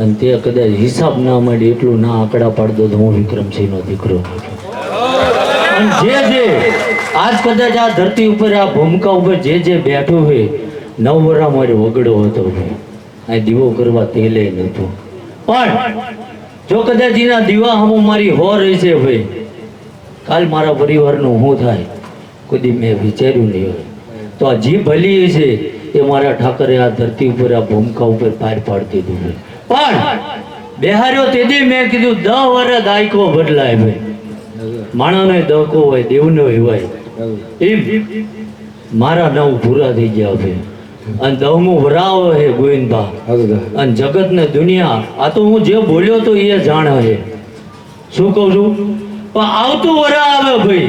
અને તે કદાચ હિસાબ ના માંડે એટલું ના આંકડા પાડતો તો હું વિક્રમસિંહનો દીકરો. અને જે જે, આજ કદાચ આ ધરતી ઉપર આ ભૂમિકા ઉપર જે જે બેઠો હોય નવ વરા મારે વગડો હતો આ દીવો કરવા તેલે નહોતું. પણ જો કદાચ એના દીવા હમો મારી હો રહી છે ભાઈ કાલ મારા પરિવારનું શું થાય કદી મેં વિચાર્યું નહીં હોય. તો આ જીભ ભલી છે એ મારા ઠાકરે આ ધરતી ઉપર આ ભૂમિકા ઉપર પાર પાડતી દીધું પણ બેહાર્યો તેથી મેં કીધું, દહ વર્ષ દાયકો બદલાય ભાઈ. માણાને દહકો હોય, દેવનો હોય. એમ મારા નવ પૂરા થઈ ગયા છે અને દહમું વરાવ હે ગોવિંદબા અને જગત ને દુનિયા, આ તો હું જે બોલ્યો તો એ જાણે છે. શું કહું છું? પણ આવતું વરા આવે ભાઈ.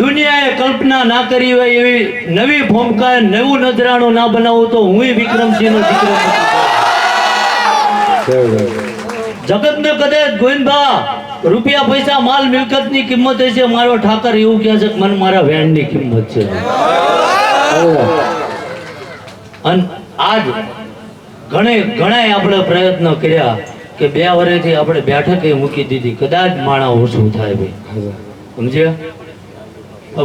દુનિયાએ કલ્પના ના કરી હોય એવી નવી ભૂમિકા, નવું નજરાણું ના બનાવું તો હું વિક્રમસિંહ નો દીકરો જગતને કદાચ ગોવિંદભા, રૂપિયા, પૈસા, માલ મિલકતની કિંમત હશે. મારો ઠાકર એવું કહે છે મને મારા વેણની કિંમત છે. અને આજ ઘણે ઘણા આપણે પ્રયત્ન કર્યા કે બે વર્ષથી આપણે બેઠકે મૂકી દીધી. કદાચ માણા ઓછું થાય ભાઈ. સમજ્યા?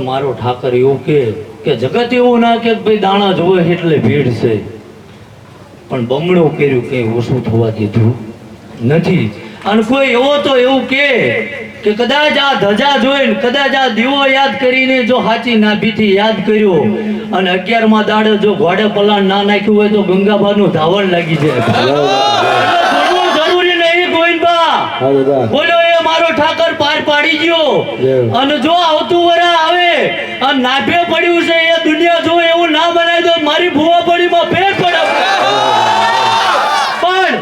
મારો ઠાકર એવું કે, જગત એવું ના કે, ભાઈ, દાણા જોવે એટલે ભીડ છે. પણ બમણું કર્યું કે ઓછું થવા દીધું નથી. અને કોઈ એવો તો એવું કે કે કદાચ આ ધજા જોઈને કદાચ આ દીવો યાદ કરીને જો હાચી નાભીથી યાદ કર્યો અને અગિયારમાં દાડે જો ઘોડે પલાણ ના નાખ્યું હોય તો ગંગાબાનું ધાવણ લાગી જાય. જરૂરી નહીં ગોવિંદબા બોલો એ મારો ઠાકર પાર પાડી ગયો. અને જો આવતું વરા આવે અને નાભે પડ્યું છે એ દુનિયા જો એવું ના બનાવી તો મારી ભૂવા પડીમાં ફેર પડે પણ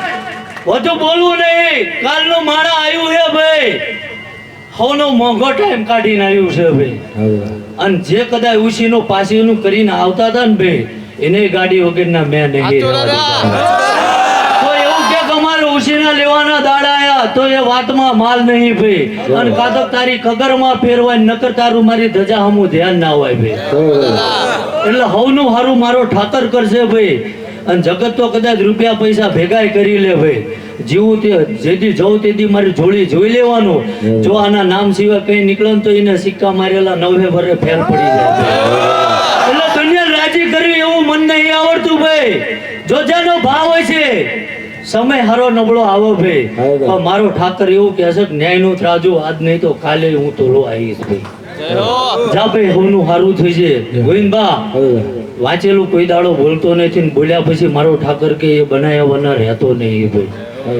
વધુ બોલવું નહીં. કાલનું માણા આવ્યું છે ભાઈ. હોનો મોંઘો ટાઈમ કાઢીને આવ્યું છે ભાઈ. અને જે કદાચ ઉશીનું પાસીનું કરીને આવતા હતા ને ભાઈ એને ગાડી વગરના મેં નહીં રહેવા એવું કે કે અમારે ઉશીના લેવાના દાડા આયા તો એ વાતમાં માલ નહીં ભાઈ. અને કાતક તારી કગરમાં ફેરવાય નકર તારું મારી ધજા હમું ધ્યાન ના હોય ભાઈ. એટલે હવનું હારું મારો ઠાકર કરશે ભાઈ. અને જગત તો કદાચ રૂપિયા પૈસા ભેગા કરી લે ભાઈ. જીવું તે જેથી જવું તેથી મારી જોડી જોઈ લેવાનું. જો આના નામ સિવાય કઈ નીકળે તો એને સિક્કા મારેલા નવે ભરે ફેર પડી જાય. એટલે દુનિયા રાજી કરવી એવું મન નહીં આવડતું ભાઈ. જો જેનો ભાવ હોય છે સમય હારો નબળો આવો ભાઈ. પણ મારો ઠાકર એવું કહે છે ન્યાયનું ત્રાજુ આજ નહીં તો કાલે હું તો લો આવીશ ભાઈ. જા ભાઈ હોનું હારું થઈ છે ગોવિંદબા. વાંચેલું કોઈ દાડો બોલતો નથી ને બોલ્યા પછી મારો ઠાકર કે એ બનાયા વના રહેતો નહીં એ ભાઈ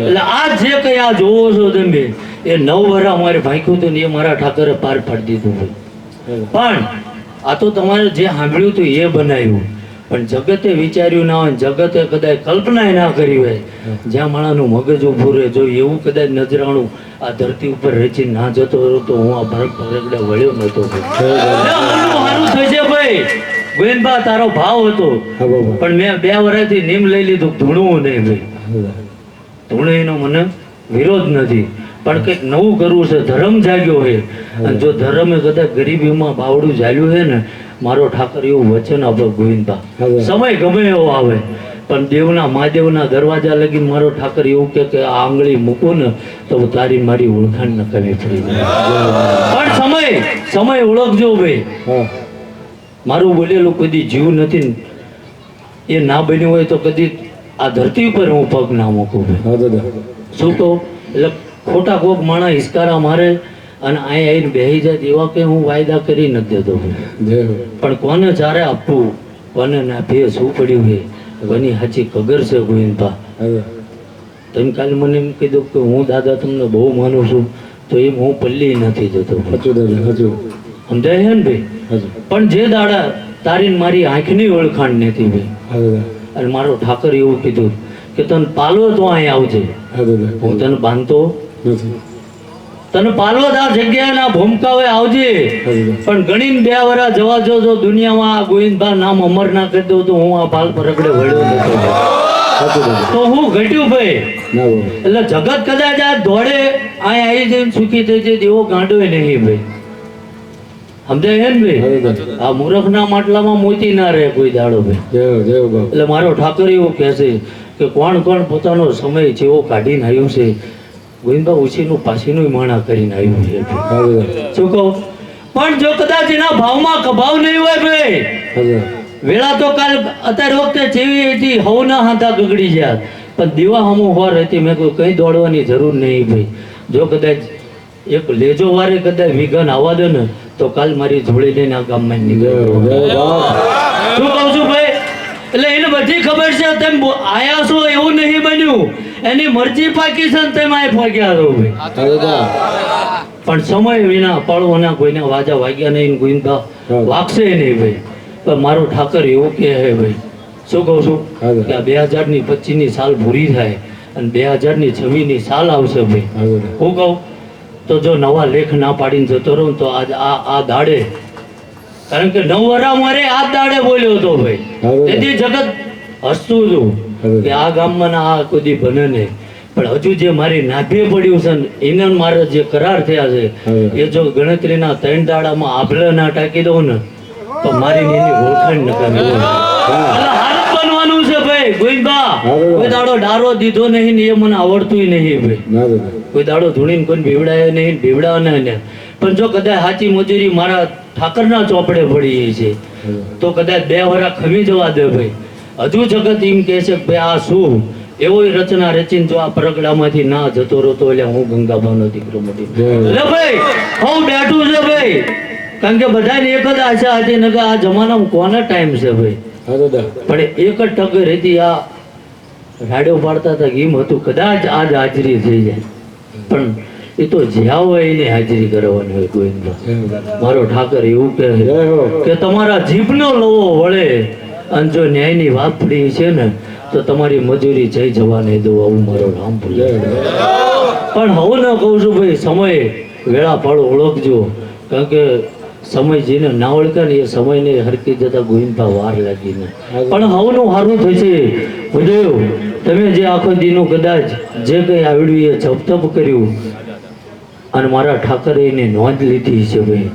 એટલે આ જે કઈ આ જોવો છો તમે એ નવ વરા મારે ભાંખ્યું હતું ને એ મારા ઠાકરે પાર પાડી દીધું ભાઈ પણ આ તો તમારે જે સાંભળ્યું હતું એ બનાવ્યું. પણ જગતે વિચાર્યું ના હોય જગતે કદાચ કલ્પના ના કરી હોય. જ્યાં માણાનું મગજ ઉભું રહે જો એવું કદાચ નજરાણું આ ધરતી ઉપર રચી ના જતો રહ્યો તો હું આ ભરત ભરકડે વળ્યો નતો થશે ભાઈ. ગોવિંદબા તારો ભાવ હતો. પણ મેં બે વર્ષથી નીમ લઈ લીધું ધૂણવું નહીં ભાઈ ધૂણેનો મને વિરોધ નથી. પણ કંઈક નવું કરવું છે ધર્મ જાગ્યો છે. અને જો ધર્મે કદાચ ગરીબીમાં બાવડું જાગ્યું છે ને મારો ઠાકર એવું વચન આપે ગોવિંદબા સમય ગમે એવો આવે પણ દેવના મહાદેવના દરવાજા લગી મારો ઠાકર એવું કે આ આંગળી મૂકો ને તો તારી મારી ઓળખાણ ન કરવી પડી. પણ સમય સમય ઓળખજો ભાઈ. મારું બોલેલું કદી જીવ નથી. એ ના બન્યું હોય તો કદી આ ધરતી ઉપર હું પગ ના મૂકું શું કહું? એટલે ખોટા કોક માણા હિસકારા મારે અને અહીં આવીને બેહી જાય એવા કે હું વાયદા કરી નથી દેતો પણ કોને જ્યારે આપવું કોને ના ભે શું પડ્યું છે? કોની સાચી ખબર છે ગોવિંદભા? તમે કાલે મને એમ કીધું કે હું દાદા તમને બહુ માનું છું તો એમ હું પલ્લી નથી જતો. સમજાય છે ને ભાઈ. પણ જે દાડા તારી મારી આંખની ઓળખાણ નથી ભાઈ. અને મારો ઠાકર એવું કીધું કે તને પાલો તો અહીં આવજે. હું તને બાંધતો તને પાલવો તો આ જગ્યાએ ના ભૂમકા હોય આવજે પણ ગણીને બે વરા જવા જો જો દુનિયામાં આ ગોવિંદભા નામ અમર ના કરી દઉં તો હું આ પાલ પરગડે વળ્યો નતો તો હું ઘટ્યું ભાઈ. એટલે જગત કદાચ આ દોડે અહીં આવી જઈને સુખી થઈ જાય એવો ગાંડો નહીં ભાઈ. સમજાય ને ભાઈ? આ મૂર્ખના માટલામાં મોતી ના રહે કોઈ દાડો ભાઈ. એટલે મારો ઠાકર એવું કહે છે કે કોણ કોણ પોતાનો સમય જેવો કાઢીને આવ્યું છે? ગોવિંદબા ઉછીનું પાછીનું માણા કરીને આવ્યું છે. શું કહું? પણ જો કદાચ એના ભાવમાં કભાવ નહીં હોય ભાઈ. વેળા તો કાલ અત્યારે વખતે જેવી હતી હવના હાથા ગગડી ગયા પણ દીવા હમું હોર હતી મેં કોઈ કઈ દોડવાની જરૂર નહીં ભાઈ. જો કદાચ એક લેજો વારે કદાચ વિઘન આવવા દે ને તો કાલ મારી જોડી લઈને આ ગામમાં નીકળ્યો શું કહું છું ભાઈ? એટલે એને બધી ખબર છે તેમ આયા છો એવું નહીં બન્યું. એની મરજી પાકી છે તેમ આ ફાગ્યા છો ભાઈ. પણ સમય વિના પળોના કોઈને વાજા વાગ્યા નહીં ગુંદા વાગશે નહીં ભાઈ. પણ મારો ઠાકર એવું કહે હે ભાઈ. શું કહું છું? કે આ બે હજારની પચીસની સાલ ભૂરી થાય અને બે હજારની છવ્વીસની સાલ આવશે ભાઈ. હું કહું? તો જો નવા લેખ ના પાડીને જતો રહું તો આજ આ આ દાડે કારણ કે નવરા મારે આ દાડે બોલ્યો હતો ભાઈ. તેથી જગત હસતું હતું કે આ ગામમાં આ કોઈ બને નહીં પણ હજુ જે મારી નાભે પડ્યું છે એને મારા જે કરાર થયા છે એ જો ગણતરીના ત્રણ દાડામાં આભલા ના ટાંકી દઉં ને તો મારી એની ઓળખાણ ન કરવી એટલે હારું બનવાનું છે ભાઈ ગોવિંદબા હા. કોઈ દાડો ડારો દીધો નહીં ને એ મને આવડતું નહીં ભાઈ. કોઈ દાડો ધૂણીને કોઈ ભીવડાયો નહીં બીવડાવે ને પણ જો કદાચ સાચી મજૂરી મારા ઠાકરના ચોપડે પડી છે તો કદાચ બે વરા ખમી જવા દે ભાઈ. હજુ જગત એમ કહે છે કે ભાઈ આ શું? એવો રચના રચીને જો આ પરગડામાંથી ના જતો રહેતો એટલે હું ગંગાબાનો દીકરો મટી ભાઈ હું બેઠું છે ભાઈ. કારણ કે બધાને એક જ આશા હતી ને કે આ જમાનામાં કોને ટાઈમ છે ભાઈ? પણ એક જ ટકે રહેતી આ રાડ્યો પાડતા હતા એમ હતું કદાચ આજ હાજરી થઈ જાય. પણ એ તો જ્યાં હોય એને હાજરી કરવાની હોય ગોવિંદભાઈ મારો ઠાકર એવું કહે કે તમારા જીભનો લોવો વળે અને જો ન્યાયની વાત પડી છે ને તો તમારી મજૂરી જઈ જવા નહીં દો આવું મારો રામ ભૂલે પણ હવે ના કહું છું ભાઈ સમય વેળા પાડો ઓળખજો. કારણ કે સમય જેને ના ઓળખે ને એ સમયને હરકી જતા ગોવિંદા વાર લાગી ને. પણ હવનું સારું થશે ભૂદેવ તમે જે આખો દીનો કદાચ જે કંઈ આવડ્યું એ જપતપ કર્યું. અને મારા ઠાકરે એને નોંધ લીધી છે ભાઈ.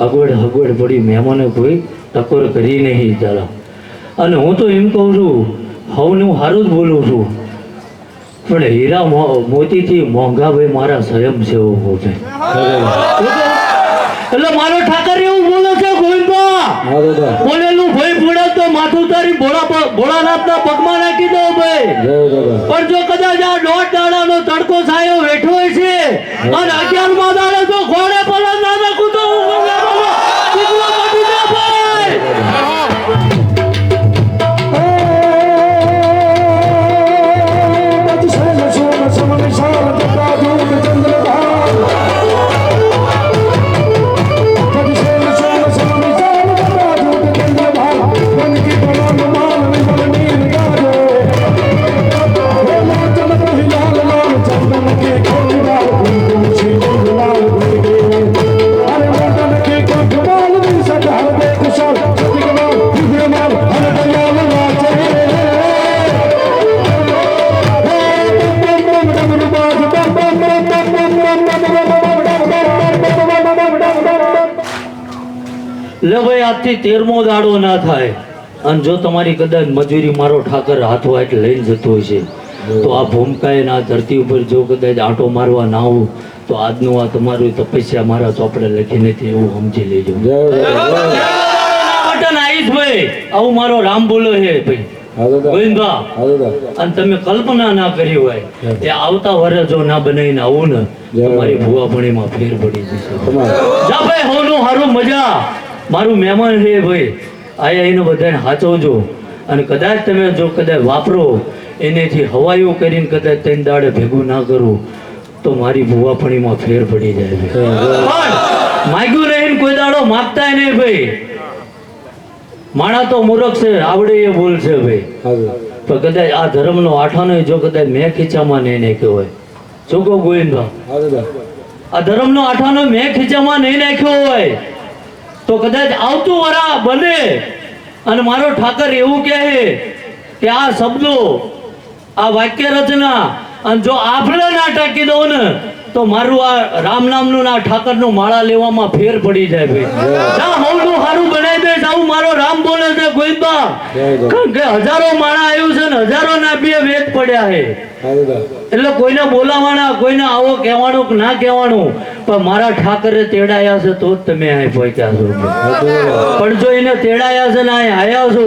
અગવડ હગવડ પડી મહેમાને કોઈ ટકોર કરી નહીં ચાલો. અને હું તો એમ કહું છું હવને હું સારું જ બોલું છું. પણ હીરા મો- મોતીથી મોંઘા ભાઈ મારા સ્વયં સેવકો છે. એટલે મારો ઠાકર એવું બોલે છે ગોવિંદબા બોલેલું ભાઈ ભોળા તો માથું તારી ભોળા ભોળાનાથના પગમાં નાખી દો ભાઈ. પણ જો કદાચ આ દોઢ દાડાનો તડકો સાયો હોય છે અને અગિયારમાં દાડે તો ઘોડે પલંગ ના નાખું. લે ભાઈ આજથી તેરમો દાડો ના થાય. અને જો તમારી કદાચ મજૂરી મારો ઠાકર હાથો હાથ લઈને જતો હોય છે તો આ ભૂમકાએ ના ધરતી ઉપર જો કદાચ આંટો મારવા ના આવું તો આજનું આ તમારું તપસ્યા મારા ચોપડે લખી નથી એવું સમજી લેજો. બટન આવીશ ભાઈ. આવું મારો રામ બોલો છે ભાઈ. અને તમે કલ્પના ના કરી હોય કે આવતા વર્ષ જો ના બનાવીને આવું ને તમારી ભૂવાપણીમાં ફેર પડી જશે. જા ભાઈ હોનું હારું મજા. મારું મહેમાન છે ભાઈ. આયા એને બધાને સાચવજો અને કદાચ તમે જો કદાચ વાપરો એનેથી હવાયો કરીને કદાચ તેને દાડે ભેગું ના કરું તો મારી ભૂવાપણીમાં ફેર પડી જાય પણ માગ્યું નહીં કોઈ દાડો માગતા નહીં ભાઈ. માણા તો મૂરખ છે આવડે એ બોલ છે ભાઈ. તો કદાચ આ ધર્મનો આઠાનો જો કદાચ મેં ખીચામાં નહીં નાખ્યો હોય. શું કહું ગોવિંદ આ ધર્મનો આઠાનો મેં ખીચામાં નહીં નાખ્યો હોય. તો કદાચ આવતું વરા બને. અને મારો ઠાકર એવું કહે કે આ શબ્દો, આ વાક્ય રચના અને જો આપણે ના ટાંકી દઉં ને તો મારું આ રામ નામનું ને ઠાકરનું માળા લેવામાં ફેર પડી જાય ભાઈ. હવનું હારું બનાવી દે આવું મારો રામ બોલે છે ગોઈબા કારણ કે હજારો માળા આવ્યું છે ને હજારો ના બે વેદ પડ્યા છે. એટલે કોઈને બોલાવાના કોઈને આવો કહેવાનું ના કહેવાનું પણ મારા ઠાકરે તેડાયા છે તો જ તમે અહીં પહોંચ્યા છો. પણ જો એને તેડાયા છે ને અહીં આયા છો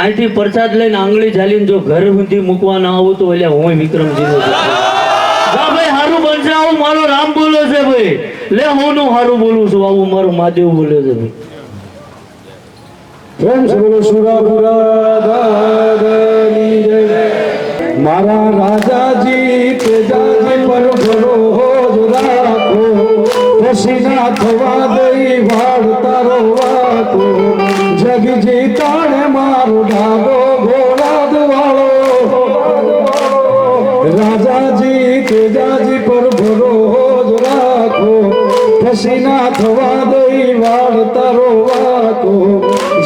અહીંથી પ્રસાદ લઈને આંગળી ચાલીને જો ઘર સુધી મૂકવા ના આવું તો એટલે હું વિક્રમજી નો હા ભાઈ હારું બનશે આવું મારો રામ બોલે છે ભાઈ. લે, હું નું હારું બોલું છું. આવું મારું મહાદેવ બોલે છે ભાઈ. પ્રેમ બોલો દાદાની જય. મારા રાજાજી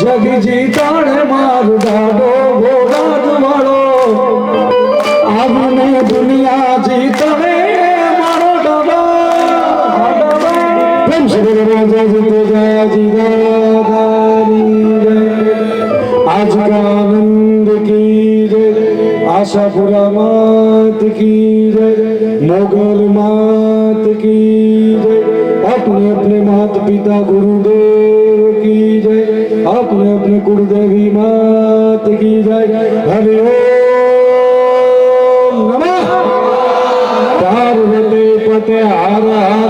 જગ જીતાણે મારો ડાબો ઘોડાદ વાળો આમને દુનિયા જીતણે મારો ડાબા પ્રેમ સે બોલો રાજા જી તેજાજી દાદાની જય आज का आनंद की जय आशापुरा मात की जय मोगल मात की जय अपने अपने माता पिता गुरुदेव की जय अपने अपने गुरुदेवी मात की जय हरि ओम नमः पार्वती पते हर हर